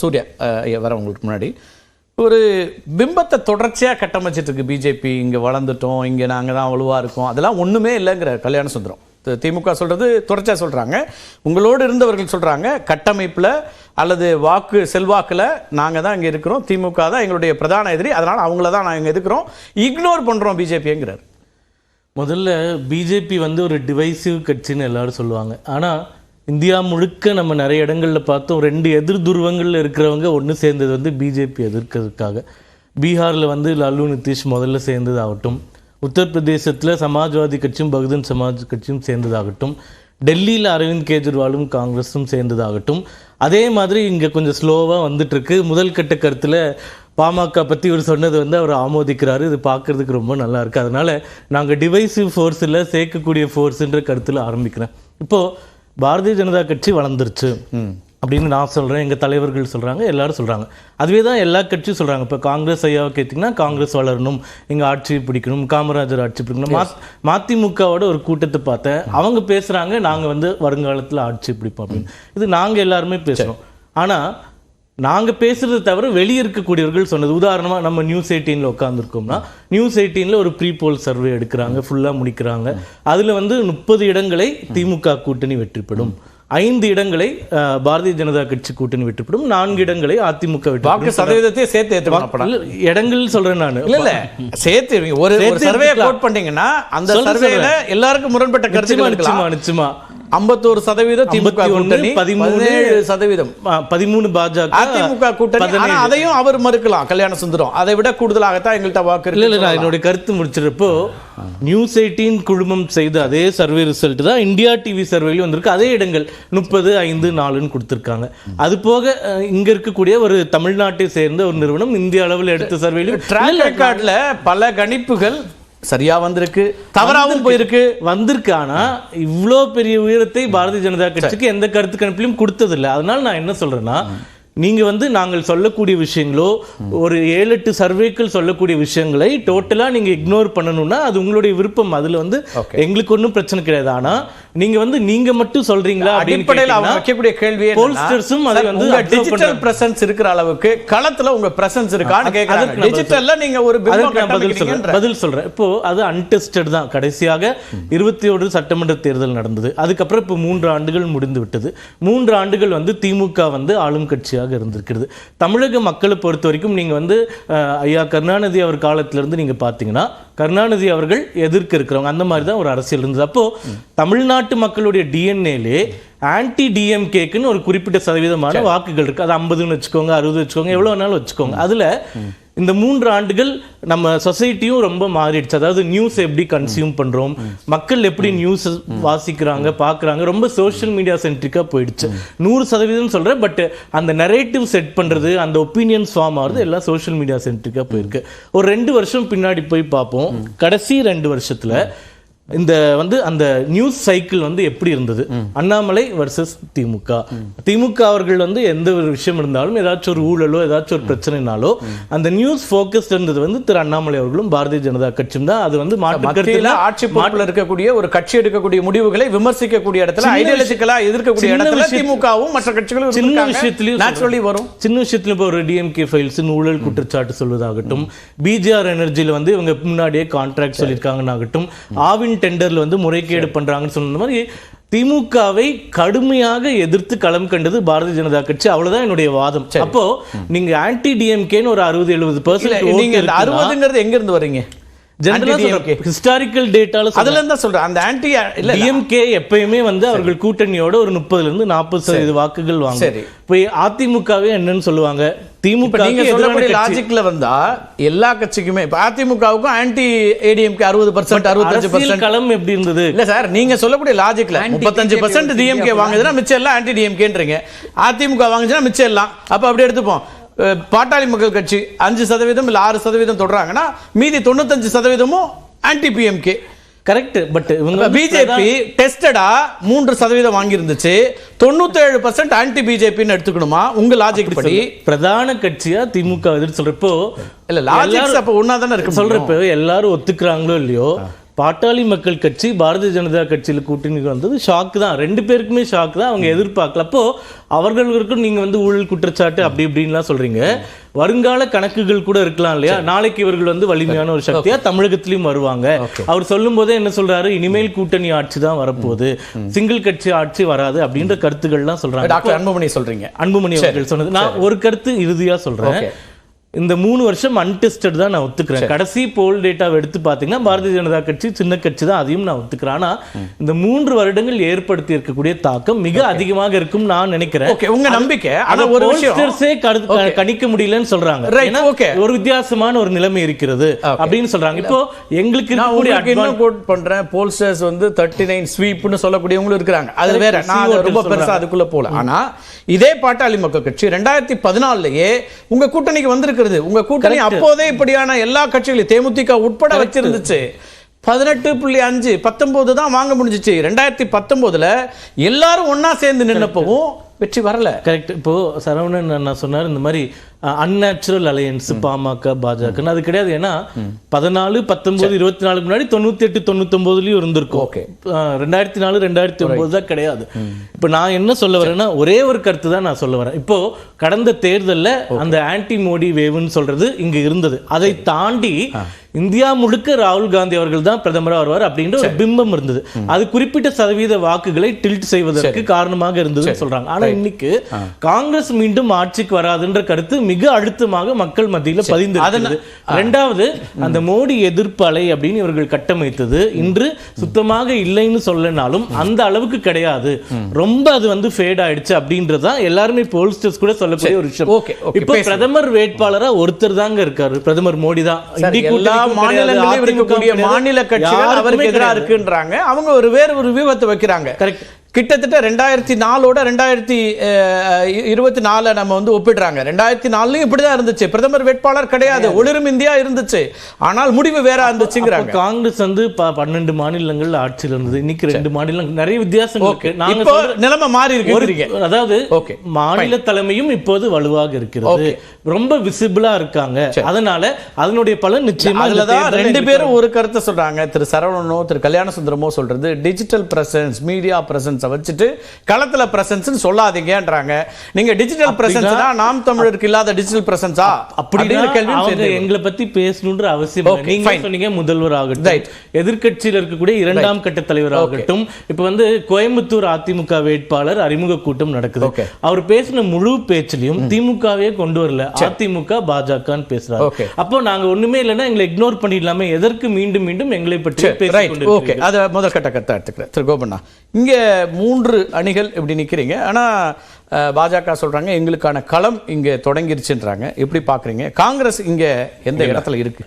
சூர்யா ஐயா வர உங்களுக்கு முன்னாடி. ஒரு பிம்பத்தை தொடர்ச்சியாக கட்டமைச்சிட்டு இருக்கு பிஜேபி இங்கே வளர்ந்துட்டோம் இங்கே நாங்கள் தான் வலுவாக இருக்கோம். அதெல்லாம் ஒன்றுமே இல்லைங்கிற கல்யாண சுந்தரம். திமுக சொல்றது தொடர்ச்சியாக சொல்றாங்க. உங்களோடு இருந்தவர்கள் சொல்றாங்க கட்டமைப்பில் அல்லது வாக்கு செல்வாக்கில் நாங்கள் தான் இங்கே இருக்கிறோம். திமுக தான் எங்களுடைய பிரதான எதிரி. அதனால் அவங்கள தான் நாங்கள் எதுக்குறோம் இக்னோர் பண்ணுறோம் பிஜேபிங்கிறார் முதல்ல பிஜேபி வந்து ஒரு டிவைசிவ் கட்சின்னு எல்லாரும் சொல்லுவாங்க. ஆனால் இந்தியா முழுக்க நம்ம நிறைய இடங்களில் பார்த்தோம். ரெண்டு எதிர் துருவங்களில் இருக்கிறவங்க ஒன்று சேர்ந்தது வந்து பிஜேபி எதிர்க்கிறதுக்காக. பீகாரில் வந்து லல்லு நிதிஷ் முதல்ல சேர்ந்ததாகட்டும். உத்தரப்பிரதேசத்தில் சமாஜ்வாதி கட்சியும் பகுஜன் சமாஜ் கட்சியும் சேர்ந்ததாகட்டும். டெல்லியில் அரவிந்த் கெஜ்ரிவாலும் காங்கிரஸும் சேர்ந்ததாகட்டும். அதே மாதிரி இங்கே கொஞ்சம் ஸ்லோவாக வந்துட்டுருக்கு. முதல் கட்ட கருத்தில் பாமக பற்றி இவர் சொன்னது வந்து அவர் ஆமோதிக்கிறாரு. இது பார்க்கறதுக்கு ரொம்ப நல்லா அதனால் நாங்கள் டிவைசிவ் ஃபோர்ஸில் சேர்க்கக்கூடிய ஃபோர்ஸுன்ற கருத்தில் ஆரம்பிக்கிறேன். இப்போது பாரதிய ஜனதா கட்சி வளர்ந்துருச்சு. அப்படின்னு நான் சொல்கிறேன் எங்கள் தலைவர்கள் சொல்கிறாங்க எல்லாரும் சொல்கிறாங்க அதுவே தான் எல்லா கட்சியும் சொல்கிறாங்க இப்போ காங்கிரஸ் ஐயாவை கேட்டிங்கன்னா காங்கிரஸ் வளரணும் எங்கள் ஆட்சியை பிடிக்கணும் காமராஜர் ஆட்சி பிடிக்கணும். மதிமுகவோட ஒரு கூட்டத்தை பார்த்தேன். அவங்க பேசுகிறாங்க நாங்கள் வந்து வருங்காலத்தில் ஆட்சி பிடிப்போம் அப்படின்னு. இது நாங்கள் எல்லாருமே பேசுகிறோம் ஆனால் நாங்கள் பேசுறது தவிர வெளியே இருக்கக்கூடியவர்கள் சொன்னது. உதாரணமாக நம்ம நியூஸ் எயிட்டீனில் உட்காந்துருக்கோம்னா நியூஸ் எயிட்டீனில் ஒரு ப்ரீ போல் சர்வே எடுக்கிறாங்க ஃபுல்லாக முடிக்கிறாங்க. அதில் வந்து முப்பது இடங்களை திமுக கூட்டணி வெற்றிப்படும் ஐந்து இடங்களை பாரதிய ஜனதா கட்சி கூட்டணி வெற்றிப்படும் நான்கு இடங்களை அதிமுக வெற்றி வாக்கு சதவீதத்தையே சேர்த்து இல்ல, இடங்கள் சொல்றேன் நான். இல்ல இல்ல. சேர்த்து ஒரு சர்வே. கோட் பண்ணீங்கன்னா அந்த சர்வேல எல்லாருக்கும் முரண்பட்ட கருத்துக்கள் நிச்சயமா நிச்சயமா. ஐம்பத்தோரு சதவீதம் திமுக 51, கூட்டணி 13 பதினேழு சதவீதம். பதிமூணு பாஜக அதிமுக கூட்டணி. அதையும் அவர் மறுக்கலாம் கல்யாண சுந்தரம். அதை விட கூடுதலாகத்தான் எங்கள்கிட்ட வாக்கு இல்ல இல்ல நான் என்னுடைய கருத்து முடிச்சிருப்போ நியூஸ் எயிட்டீன் குழுமம் செய்த அதே சர்வே ரிசல்ட் தான் இந்தியா டிவி சர்வேலையும் வந்திருக்கு. அதே இடங்கள் முப்பது ஐந்து நாலுன்னு கொடுத்துருக்காங்க. அது போக இங்க இருக்கக்கூடிய ஒரு தமிழ்நாட்டை சேர்ந்த ஒரு நிறுவனம் இந்திய அளவில் எடுத்த சர்வேலையும் ட்ராக் ரெக்கார்ட்ல பல கணிப்புகள் சரியா வந்திருக்கு தவறாவும் போயிருக்கு. வந்திருக்கு ஆனா இவ்வளோ பெரிய உயரத்தை பாரதிய ஜனதா கட்சிக்கு எந்த கருத்து கணிப்பிலும் கொடுத்ததில்லை. அதனால நான் என்ன சொல்றேன்னா நீங்க வந்து நாங்கள் சொல்லக்கூடிய விஷயங்களோ ஒரு ஏழு எட்டு சர்வேக்கள் சொல்லக்கூடிய விஷயங்களை டோட்டலா நீங்க இக்னோர் பண்ணணும்னா அது உங்களுடைய விருப்பம். அதுல வந்து எங்களுக்கு ஒன்றும் பிரச்சனை கிடையாது. ஆனா நீங்க வந்து நீங்க மட்டும் சொல்றீங்களா அப்படின்னு அடிப்படையில் அவங்க வைக்கக்கூடிய கேள்வி pollsters-உம் அதை வந்து டிஜிட்டல். பிரசன்ஸ் இருக்கிற அளவுக்கு களத்துல உங்க பிரசன்ஸ் இருக்கான்னு பதில் டிஜிட்டல்ல நீங்க ஒரு பதில் சொல்றேன். கட்டமைக்கிறீங்கன்ற பதில் சொல்றேன். இப்போ அது அன்டெஸ்டட் தான். கடைசியாக இருபத்தி ஒரு சட்டமன்ற தேர்தல் நடந்தது. அதுக்கப்புறம் இப்போ மூன்று ஆண்டுகள் முடிந்து விட்டது. மூன்று ஆண்டுகள் வந்து திமுக வந்து ஆளும் கட்சியாக இருந்திருக்கிறது. தமிழக மக்களை பொறுத்த வரைக்கும் நீங்க வந்து ஐயா கருணாநிதி அவர் காலத்துல இருந்து நீங்க பாத்தீங்கன்னா கருணாநிதி அவர்கள் எதிர்க்க இருக்கிறவங்க. அந்த மாதிரி தான் ஒரு அரசியல் இருந்தது. அப்போ தமிழ்நாட்டு மக்களுடைய டிஎன்ஏலே ஆன்டி டிஎம்கேக்குன்னு ஒரு குறிப்பிட்ட சதவீதமான வாக்குகள் இருக்கு. அது ஐம்பதுன்னு வச்சுக்கோங்க அறுபது வச்சுக்கோங்க எவ்வளவு வேணாலும் வச்சுக்கோங்க. அதுல இந்த மூன்று ஆண்டுகள் நம்ம சொசைட்டியும் ரொம்ப மாறிடுச்சு. அதாவது நியூஸ் எப்படி கன்சியூம் பண்றோம் மக்கள் எப்படி நியூஸ் வாசிக்கிறாங்க பார்க்குறாங்க ரொம்ப சோஷியல் மீடியா சென்ட்ரிக்கா போயிடுச்சு. நூறு சதவீதம் சொல்றேன் பட் அந்த நரேட்டிவ் செட் பண்றது அந்த ஒப்பீனியன்ஸ் ஃபார்ம் ஆகுறது எல்லாம் சோஷியல் மீடியா சென்ட்ரிக்கா போயிருக்கு. ஒரு ரெண்டு வருஷம் பின்னாடி போய் பார்ப்போம். கடைசி ரெண்டு வருஷத்துல இந்த வந்து அந்த நியூஸ் சைக்கிள் வந்து எப்படி இருந்தது? அண்ணாமலை வர்சஸ் திமுக. திமுக அவர்கள் வந்து எந்த ஒரு விஷயம் இருந்தாலும் ஏதாச்சும் ஒரு ஊழலோ ஏதாச்சும் ஒரு பிரச்சனைனாலோ அந்த நியூஸ் ஃபோக்கஸ்ட் இருந்தது வந்து திரு அண்ணாமலை அவர்களும் பாரதிய ஜனதா கட்சியும் தான். அது வந்து மாற்று கருத்து மத்தியில இல்ல. ஆட்சி பொறுப்புல இருக்கக்கூடிய ஒரு கட்சி எடுக்கக்கூடிய முடிவுகளை விமர்சிக்கக்கூடிய இடத்துல ஐடியாலஜிக்கலா எதிர்க்கக்கூடிய இடத்துல திமுகவும் மற்ற கட்சிகளும் சின்ன விஷயத்திலயும் நேச்சுரலி வரும். சின்ன விஷயத்துல இப்போ ஒரு டிஎம்கே ஃபைல்ஸ் ஊழல் குற்றச்சாட்டு சொல்வதாகட்டும் பிஜிஆர் எனர்ஜில வந்து இவங்க முன்னாடியே கான்ட்ராக்ட் சொல்லியிருக்காங்கன்னாகட்டும் ஆவின் டெண்டர்ல வந்து முறைகேடு பண்றாங்கன்னு சொன்ன மாதிரி திமுகவை கடுமையாக எதிர்த்து களம் கண்டது பாரதிய ஜனதா கட்சி. அவ்வளவுதான் என்னுடைய வாதம். அப்போ நீங்க ஆன்டி டிஎம்கேன்னு ஒரு அறுபது எழுபது இல்ல நீங்க பர்சன்ட் அறுபதுங்கிறது எங்க இருந்து வர்றீங்க ஜெனரலா ஹிஸ்டாரிக்கல் டேட்டால அதுல இருந்தா சொல்றேன். அந்த ஆன்டி இல்ல டிஎம்கே எப்பயுமே வந்து அவர்கள் கூட்டணியோட ஒரு முப்பதுல இருந்து நாற்பது சதவீத வாக்குகள் வாங்க. இப்போ அதிமுகவே என்னன்னு சொல்லுவாங்க? திமுக இப்ப நீங்க சொல்லக்கூடிய லாஜிக்ல வந்தா எல்லா கட்சிக்குமே இப்ப அதிமுகவுக்கும் ஆன்டி ஏடிஎம்கே அறுபது பர்சன்ட் அறுபத்தஞ்சு பர்சன்ட் களம் எப்படி இருந்தது? இல்ல சார் நீங்க சொல்லக்கூடிய லாஜிக்ல முப்பத்தஞ்சு பர்சன்ட் டிஎம்கே வாங்குதுன்னா மிச்சம் எல்லாம் ஆன்டி டிஎம்கேன்றீங்க அதிமுக வாங்குச்சுன்னா மிச்சம் எல்லாம். அப்ப அப்படி எடுத்துப்போம். பாட்டாளி மக்கள் கட்சி அஞ்சு சதவீதம் இல்ல ஆறு சதவீதம் தொடறாங்கன்னா மீதி தொண்ணூத்தஞ்சு சதவீதமும் ஆன்டி பிஎம்கே கரெக்ட் பட் இவங்க பிஜேபி டெஸ்டடா மூன்று சதவீதம் வாங்கியிருந்துச்சு. தொண்ணூத்தேழு பர்சன்ட் ஆன்டி பிஜேபின்னு எடுத்துக்கணுமா? உங்க லாஜிக் படி. பிரதான கட்சியா திமுக எதிர்த்து சொல்றப்போ இல்ல லாஜிக்ஸ் அப்ப ஒன்னா தானே இருக்கு சொல்றப்போ எல்லாரும் ஒத்துக்கிறாங்களோ இல்லையோ? பாட்டாளி மக்கள் கட்சி பாரதிய ஜனதா கட்சியில் கூட்டணிக்கு வந்தது ஷாக் தான். ரெண்டு பேருக்குமே ஷாக் தான். அவங்க எதிர்பார்க்கல அப்போ அவர்களுக்கும் நீங்க வந்து ஊழல் குற்றச்சாட்டு அப்படி இப்படின்லாம் சொல்றீங்க. வருங்கால கணக்குகள் கூட இருக்கலாம் இல்லையா? நாளைக்கு இவர்கள் வந்து வலிமையான ஒரு சக்தியா தமிழகத்திலயும் வருவாங்க. அவர் சொல்லும் போதே என்ன சொல்றாரு? இனிமேல் கூட்டணி ஆட்சி தான் வரப்போகுது. சிங்கிள் கட்சி ஆட்சி வராது அப்படின்ற கருத்துக்கள்லாம் சொல்றாங்க. டாக்டர் அன்புமணி சொல்றீங்க. அன்புமணி அவர்கள் சொன்னது. நான் ஒரு கருத்து இறுதியா சொல்றேன். Okay. இந்த மூணு வருஷம் அன்டெஸ்டட் தான் நான் ஒத்துக்கிறேன். கடைசி போல் டேட்டாவை எடுத்து பார்த்தீங்கன்னா பாரதிய ஜனதா கட்சி சின்ன கட்சி தான் அதையும் நான் ஒத்துக்கிறேன். ஆனா இந்த மூன்று வருடங்கள் ஏற்படுத்தி இருக்கக்கூடிய தாக்கம் மிக அதிகமாக இருக்கும் நான் நினைக்கிறேன். ஓகே உங்க நம்பிக்கை. ஒரு கணிக்க முடியலன்னு சொல்றாங்க. ஒரு வித்தியாசமான ஒரு நிலைமை இருக்கிறது அப்படின்னு சொல்றாங்க. இப்போ எங்களுக்கு நான் உங்களுக்கு இன்னும் கோட் பண்றேன். போல்ஸ்டர்ஸ் வந்து தேர்ட்டி நைன் ஸ்வீப்னு சொல்லக்கூடியவங்களும் இருக்கிறாங்க. அது வேற. நான் ரொம்ப பெருசா அதுக்குள்ள போல ஆனா இதே பாட்டாளி மக்கள் கட்சி ரெண்டாயிரத்தி பதினாலுலயே உங்க கூட்டணிக்கு வந்திருக்கிறது உங்க கூட்டணி அப்போதே இப்படியான எல்லா கட்சிகளையும் தேமுதிக உட்பட வச்சிருந்துச்சு. பதினெட்டு புள்ளி அஞ்சு பத்தொன்பது தான் வாங்க முடிஞ்சிச்சு. ரெண்டாயிரத்தி பத்தொன்பதுல எல்லாரும் ஒண்ணா சேர்ந்து நின்னப்பவும் வெற்றி வரல. கரெக்ட் இப்போ சரவணன் நான் சொன்னார் இந்த மாதிரி அன்நேச்சுரல் அலையன்ஸ் பாமக பாஜக அது கிடையாது. ஏன்னா பதினாலு பத்தொன்பது இருபத்தி நாலுக்கு முன்னாடி தொண்ணூத்தி எட்டு தொண்ணூத்தொன்பதுலயும் இருந்திருக்கும். அஹ், ரெண்டாயிரத்தி நாலு ரெண்டாயிரத்தி ஒன்பது தான் கிடையாது. இப்போ நான் என்ன சொல்ல வரேன்னா ஒரே ஒரு கருத்து தான் நான் சொல்ல வரேன். இப்போ கடந்த தேர்தல்ல அந்த ஆன்டி மோடி வேவ்னு சொல்றது இங்க இருந்தது. அதை தாண்டி இந்தியா முழுக்க ராகுல் காந்தி அவர்கள் தான் பிரதமரா வருவார் அப்படின்ற ஒரு பிம்பம் இருந்தது. அது குறிப்பிட்ட சதவீத வாக்குகளை டில்ட் செய்வதற்கு காரணமாக இருந்ததுன்னு சொல்றாங்க. ஆனா இன்னைக்கு காங்கிரஸ் மீண்டும் ஆட்சிக்கு வராதுன்ற கருத்து மிக அழுத்தமாக மக்கள் மத்தியில பதிந்து. ரெண்டாவது அந்த மோடி எதிர்ப்பு அலை அப்படின்னு இவர்கள் கட்டமைத்தது இன்று சுத்தமாக இல்லைன்னு சொல்லனாலும் அந்த அளவுக்கு கிடையாது. ரொம்ப அது வந்து ஃபேட் ஆயிடுச்சு அப்படின்றதுதான் எல்லாருமே போல்ஸ்டர்ஸ் கூட சொல்லக்கூடிய ஒரு விஷயம். இப்போ பிரதமர் வேட்பாளரா ஒருத்தர் தாங்க இருக்காரு. பிரதமர் மோடி தான். அதிமுக இருக்கக்கூடிய மாநில கட்சிகள் அவருக்கு எதிராக. இருக்குன்றாங்க அவங்க ஒரு வேற ஒரு வியூகத்தை வைக்கிறாங்க Correct. கிட்டத்தட்ட ரெண்டாயிரத்தி நாலோட ரெண்டாயிரத்தி இருபத்தி நாலை நம்ம வந்து ஒப்பிடுறாங்க. ரெண்டாயிரத்தி நாலுலயும் இப்படிதான் இருந்துச்சு. பிரதமர் வேட்பாளர் கிடையாது. ஒளிரும் இந்தியா இருந்துச்சு. ஆனால் முடிவு வேற இருந்துச்சுங்கிறாங்க. காங்கிரஸ் வந்து பன்னெண்டு மாநிலங்கள்ல ஆட்சியில் இருந்தது. இன்னைக்கு ரெண்டு மாநிலம் நிறைய வித்தியாசம் இருக்கு. நாங்க இப்போ நிலைமை மாறி இருக்கு. அதாவது Okay. மாநில தலைமையும் இப்போது வலுவாக இருக்கிறது. ரொம்ப விசிபிளா இருக்காங்க. அதனால அதனுடைய பலன் நிச்சயமா அதுலதான் ரெண்டு பேரும் ஒரு கருத்தை சொல்றாங்க. திரு சரவணனோ திரு கல்யாண சுந்தரமோ சொல்றது டிஜிட்டல் பிரசன்ஸ் மீடியா பிரசன்ஸை வச்சுட்டு களத்துல பிரசன்ஸ் சொல்லாதீங்கன்றாங்க. நீங்க டிஜிட்டல் பிரசன்ஸ்னா நாம் தமிழருக்கு இல்லாத டிஜிட்டல் பிரசன்ஸா அப்படின்னா சேர்ந்து எங்களை பத்தி பேசணுன்ற அவசியம் நீங்க. சொன்னீங்க முதல்வர் ஆகட்டும். Right. எதிர்க்கட்சியில் இருக்கக்கூடிய இரண்டாம் கட்ட தலைவர் ஆகட்டும். இப்ப வந்து கோயம்புத்தூர் அதிமுக வேட்பாளர் அறிமுக கூட்டம் நடக்குது. அவர் பேசின முழு பேச்சிலையும் திமுகவே கொண்டு வரல. அதிமுக பாஜகன்னு பேசுறாரு. அப்போ நாங்க ஒண்ணுமே இல்லைன்னா எங்களை இக்னோர் பண்ணிடலாமே. எதற்கு மீண்டும் மீண்டும் எங்களை பற்றி ஓகே? அதை முதல் கட்ட கருத்தை எடுத்துக்கிறேன். திரு கோபண்ணா இங்க மூன்று அணிகள் இப்படி நிக்கிறீங்க. ஆனா அஹ், பாஜக சொல்றாங்க எங்களுக்கான களம் இங்க தொடங்கிருச்சுன்றாங்க. எப்படி பாக்குறீங்க? காங்கிரஸ் இங்க எந்த இடத்துல இருக்கு?